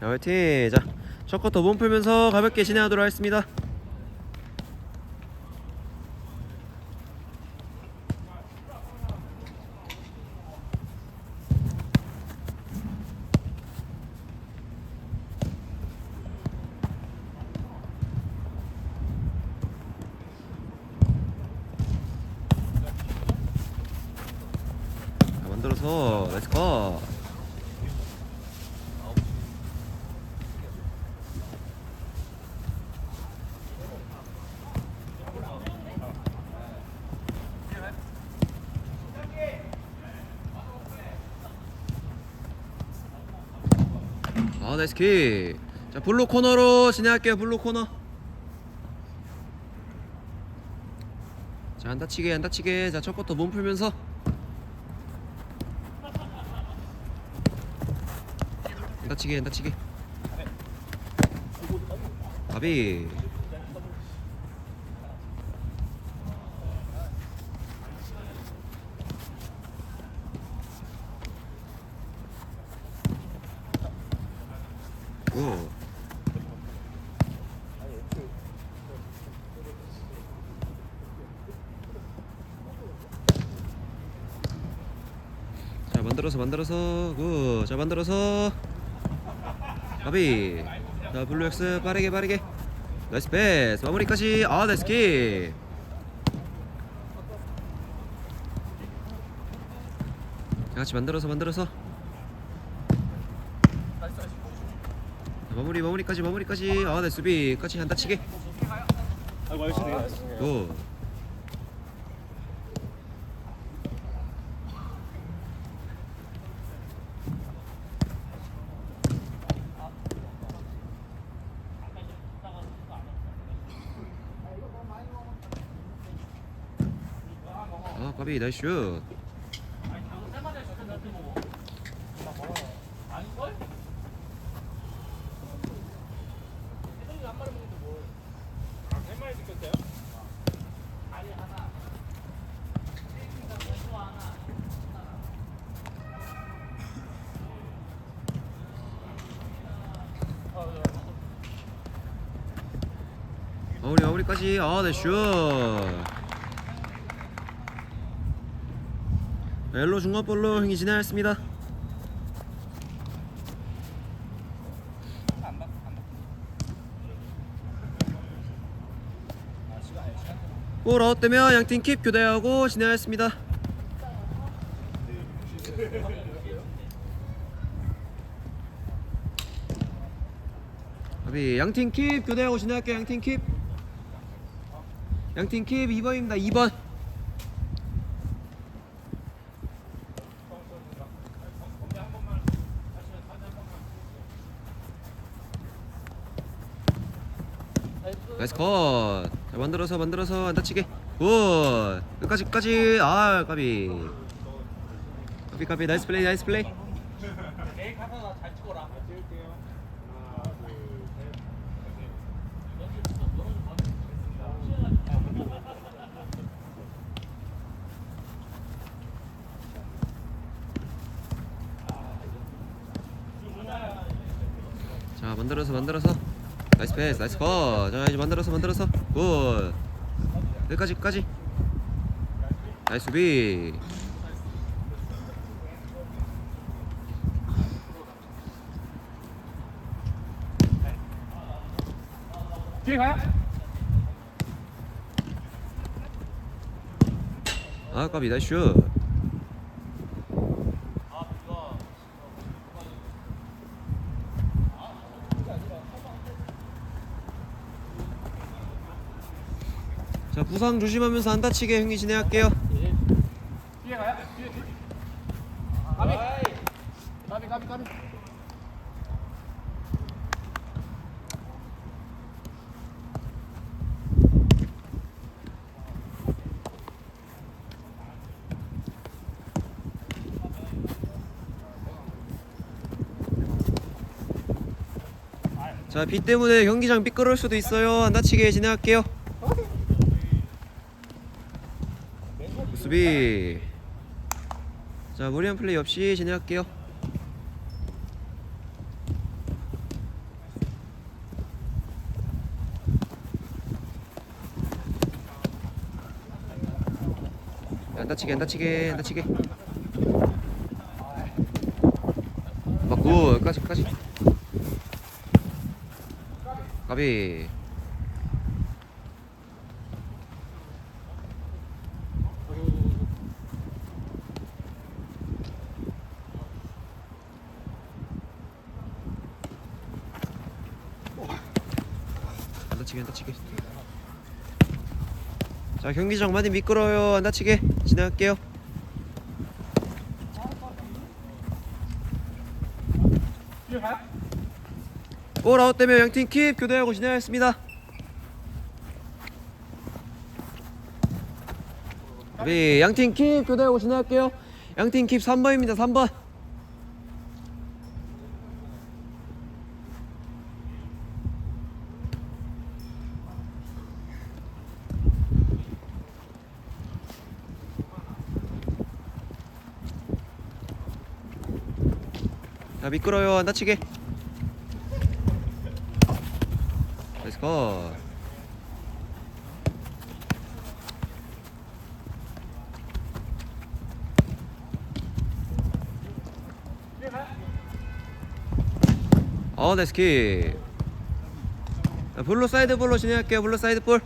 자, 화이팅. 자, 첫 쿼터 몸 풀면서 가볍게 진행하도록 하겠습니다. 자, 만들어서 렛츠 고. 아, 나이스 킥. 자, 블루 코너로 진행할게요. 블루 코너. 자, 안 다치게, 안 다치게. 자, 첫 쿼터 몸 풀면서. 안 다치게, 안 다치게. 가비. 오. 자 만들어서 만들어서. 굿자 만들어서. 가비. 자 블루엑스 빠르게 빠르게. 나이스 패스. 마무리까지. 아 나이스 킥 자, 같이 만들어서 만들어서. 자, 마무리 마무리까지 마무리까지. 아 나이스 수비까지 안 다치게. 아이고 알겠습니다. 굿 아, 까비 나이스 슛. 마무리 마무리까지 아 나이스 슛. 옐로 중간볼로 형이 진행했습니다. 골 아웃되면 양팀 킵 교대하고 진행했습니다. 아비 양팀 킵 교대하고 진행할게요. 양팀 킵. 양팀 킵 2번입니다. 2번. 나이스 컷. 자, 만들어서 만들어서 안 다치게. 굿. 끝까지 끝까지. 아, 까비. 까비 까비 나이스 플레이 나이스 플레이. 자, 만들어서 만들어서. 나이스 패스 나이스 컷. 자, 이제 만들어서 만들어서. 굿. 끝까지 끝까지. 나이스 수비. 뒤에 가요? 아, 까비 나이스 슛. 자, 부상 조심하면서 안 다치게 형이 진행할게요. 뒤에 가요? 뒤에 뒤에. 가비. 가비 가비 가비. 자, 비 때문에 경기장 미끄러울 수도 있어요. 안 다치게 진행할게요. 수비. 자 무리한 플레이 없이 진행할게요. 안 다치게 안 다치게 안 다치게. 맞고 여기까지 여기까지. 가비. 안 다치게 자 경기장 많이 미끄러요. 안 다치게 가요? 볼 아웃 되면 양팀 킵 교대하고 진행하겠습니다. 네 양팀 킵 교대하고 진행할게요. 양팀 킵 3번입니다 3번 자 미끄러요 안 다치게 뒤에 가요? 어. 자, 블루 사이드 볼로 진행할게요. 블루 사이드 볼.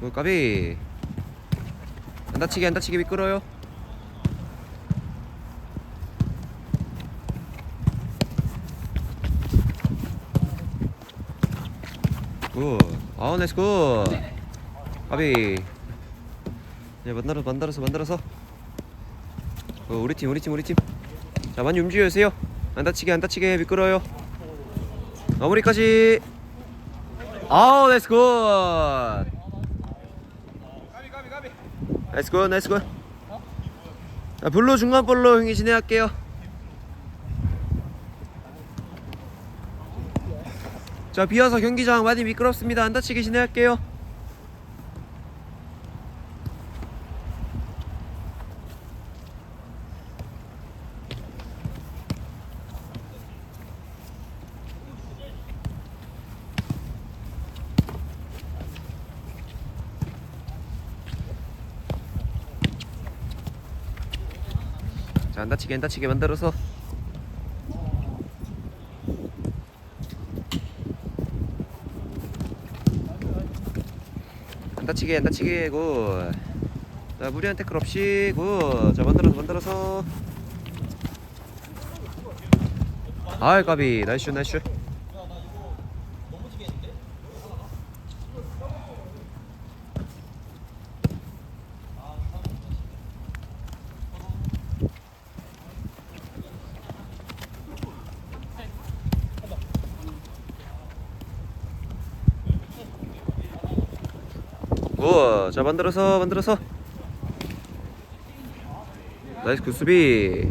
볼 까비. 안 다치게 안 다치게 미끄러요. 굿. 아우 나이스 굿. 까비. 네 만들어 만들어서 만들어서. 어, 우리 팀 우리 팀 우리 팀. 자 많이 움직여주세요 안 다치게 안 다치게 미끄러요 마무리까지 아우 나이스 굿 나이스 굿 나이스 굿 자, 블루 중간 볼로 형이 진행할게요 자 비어서 경기장 많이 미끄럽습니다. 안 다치게 진행할게요. 자 안 다치게 안 다치게 만들어서 다치게 안 다치게 굿 자 무리한 태클 없이 굿 자 만들어서 만들어서. 아이 까비. 나이스 슛, 나이스 굿. 자 만들어서 만들어서. 나이스 굿 수비.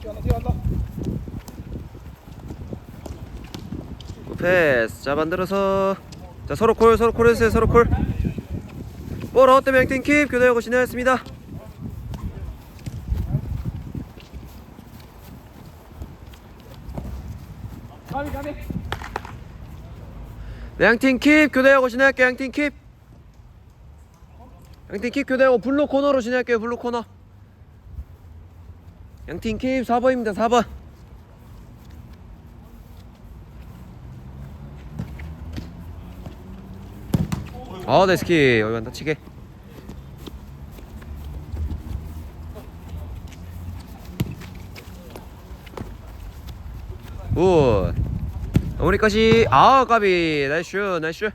뒤에 간다 뒤에 간다 굿 패스. 자 만들어서. 자 서로 콜 서로 콜 해주세요 서로 콜. 볼 아웃 되면 땡킵 교대하고 진행하겠습니다. 가비 가비 네, 양팀 킵 교대하고 진행할게요 양팀 킵. 양팀 킵 교대하고 블루 코너로 진행할게요 블루 코너. 양팀 킵 4번입니다 4번. 아 나이스 킥 여기 안 다치게. 굿. 마무리까지 아 까비 나이스 슛 나이스비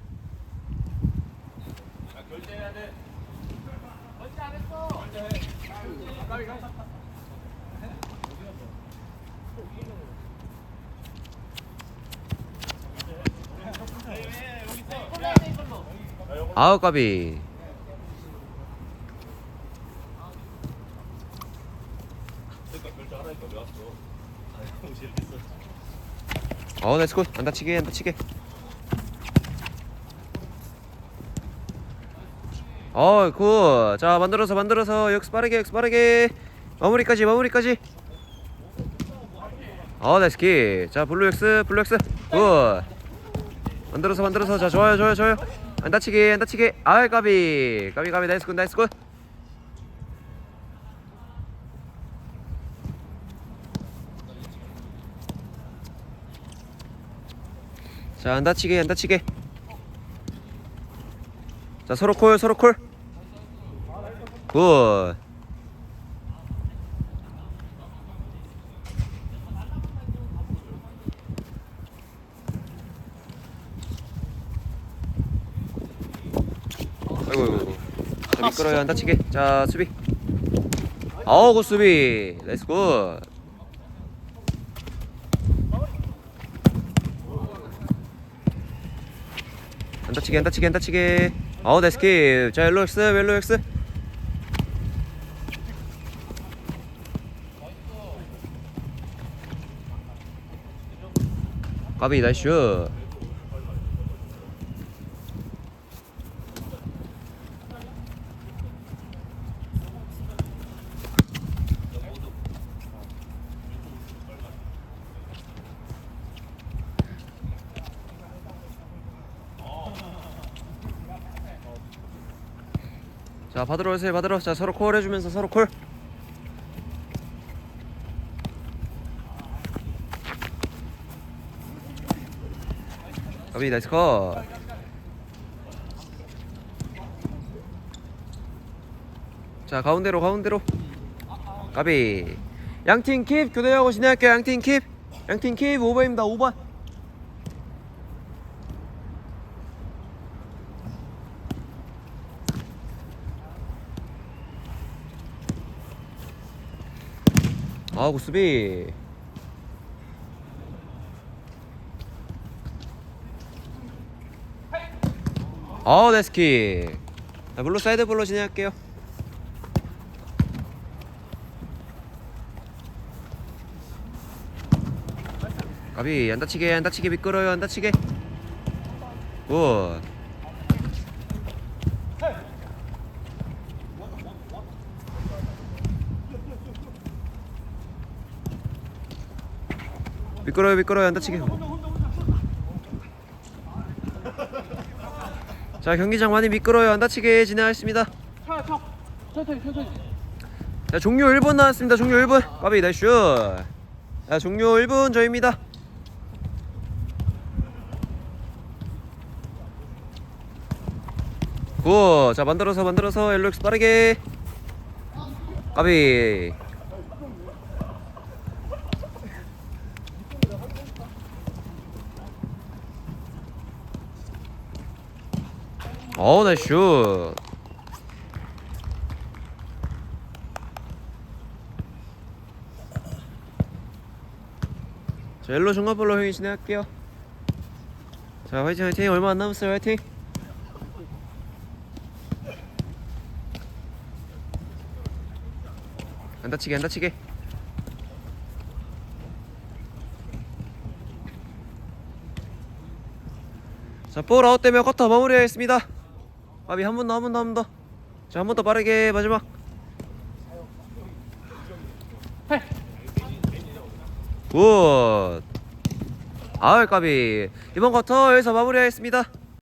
아우 까비 어 나이스 굿안 다치게 안 다치게 어, 굿. 자, 만들어서 만들어서 역스 빠르게 역스 빠르게 마무리까지 마무리까지. 어, 나이스 킥. 자, 블루 역스 블루 역스. 굿. 만들어서 만들어서 자, 좋아요 좋아요 좋아요. 안 다치게 안 다치게. 아, 까비. 까비 까비 나이스 굿 나이스 굿. 자, 안 다치게 안 다치게. 자, 서로 콜 서로 콜. 굿. 아이고 아이고. 자, 미끄러요 안 다치게. 자, 수비. 아우 굿 수비. 나이스 굿. 안 다치게 안 다치게 안 다치게. 아우 나이스 킥. 자, 옐로 엑스 옐로 엑스. 까비 나이스 슛. 자 받으러 오세요 받으러. 자 서로 콜 해주면서 서로 콜. 까비 나이스 컷. 자 가운데로 가운데로. 까비. 양팀 킵 교대하고 진행할게요 양팀 킵. 양팀 킵 5번입니다 5번 아 구수비. 아 네스키 자, 블루 사이드 블루 진행할게요. 까비 안 다치게 안 다치게 미끄러요 안 다치게. 굿 미끄러요 미끄러요 안 다치게 자 경기장 많이 미끄러요. 안 다치게 진행하겠습니다. 자 종료 1분 나왔습니다. 종료 1분. 까비 나이스 자 종료 1분 저입니다. 굿자 만들어서 만들어서 엘로엑스 빠르게. 까비 어우 나이스 슛. 자 옐로 중간볼로 형이 진행할게요. 자 화이팅 화이팅. 얼마 안 남았어요. 화이팅. 안 다치게 안 다치게. 자 볼 아웃 되면 커터 마무리하겠습니다 아비 한 번 더 한 번 더 한 번 더. 자 한 번 더 빠르게 마지막. 굿. 아울 까비 이번 쿼터 여기서 마무리하겠습니다